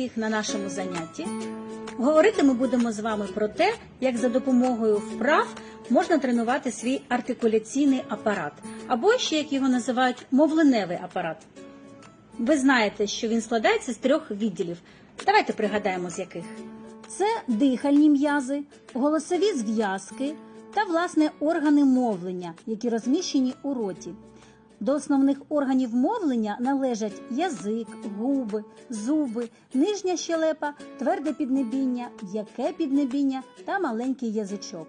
Всіх на нашому занятті. Говорити ми будемо з вами про те, як за допомогою вправ можна тренувати свій артикуляційний апарат, або ще як його називають мовленевий апарат. Ви знаєте, що він складається з трьох відділів. Давайте пригадаємо, з яких. Це дихальні м'язи, голосові зв'язки та, власне, органи мовлення, які розміщені у роті. До основних органів мовлення належать язик, губи, зуби, нижня щелепа, тверде піднебіння, м'яке піднебіння та маленький язичок.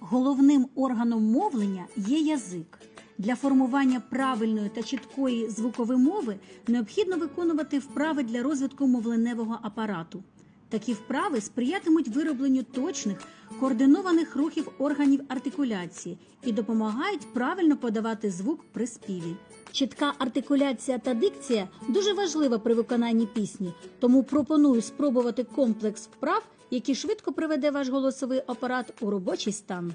Головним органом мовлення є язик. Для формування правильної та чіткої звуковимови необхідно виконувати вправи для розвитку мовленевого апарату. Такі вправи сприятимуть виробленню точних, координованих рухів органів артикуляції і допомагають правильно подавати звук при співі. Чітка артикуляція та дикція дуже важлива при виконанні пісні, тому пропоную спробувати комплекс вправ, який швидко приведе ваш голосовий апарат у робочий стан.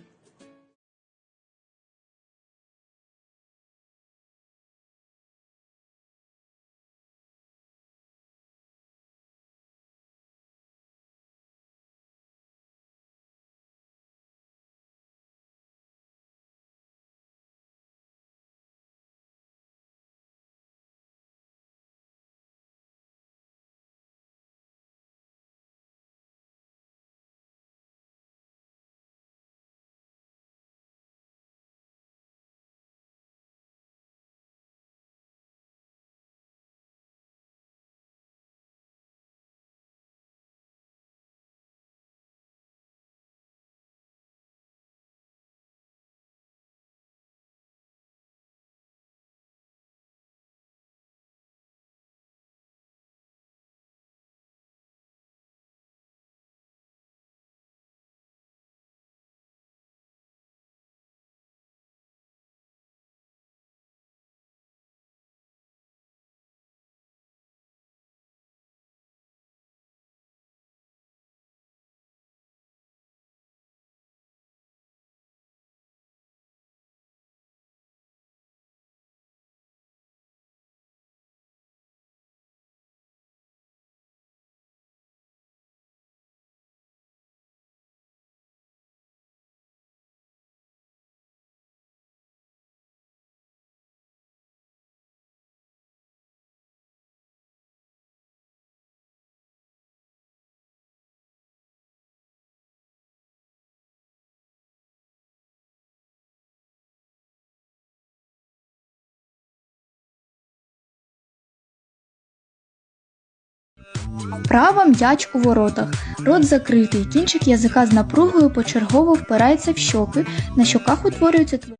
Вправа м'яч у воротах. Рот закритий, кінчик язика з напругою почергово впирається в щоки, на щоках утворюється твердий